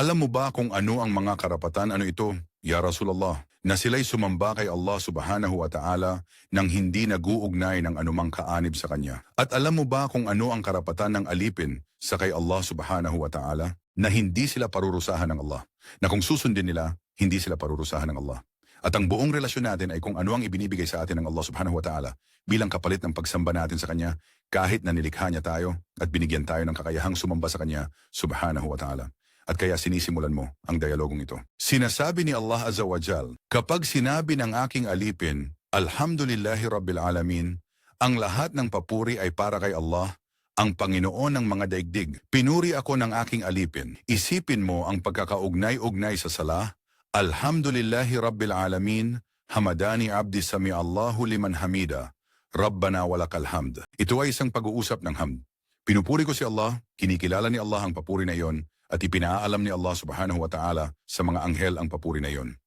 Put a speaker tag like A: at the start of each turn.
A: Alam mo ba kung ano ang mga karapatan? Ano ito? Ya Rasulullah, na sila'y sumamba kay Allah subhanahu wa ta'ala nang hindi naguugnay ng anumang kaanib sa kanya. At alam mo ba kung ano ang karapatan ng alipin sa kay Allah subhanahu wa ta'ala? Na hindi sila parurusahan ng Allah. Na kung susundin nila, hindi sila parurusahan ng Allah. At ang buong relasyon natin ay kung ano ang ibinibigay sa atin ng Allah subhanahu wa ta'ala bilang kapalit ng pagsamba natin sa Kanya kahit na nilikha niya tayo at binigyan tayo ng kakayahang sumamba sa Kanya subhanahu wa ta'ala. At kaya sinisimulan mo ang dialogong ito. Sinasabi ni Allah Azza wa Jal, Kapag sinabi ng aking alipin, Alhamdulillahi Rabbil Alamin, ang lahat ng papuri ay para kay Allah, ang Panginoon ng mga daigdig. Pinuri ako ng aking alipin. Isipin mo ang pagkakaugnay-ugnay sa sala, Alhamdulillahi Rabbil Alamin, Hamadani Abdi Sami Allahu Liman Hamida, Rabbana Walakal Hamd. Ito ay isang pag-uusap ng hamd. Pinupuri ko si Allah, kinikilala ni Allah ang papuri na iyon, at ipinaalam ni Allah subhanahu wa ta'ala sa mga anghel ang papuri na iyon.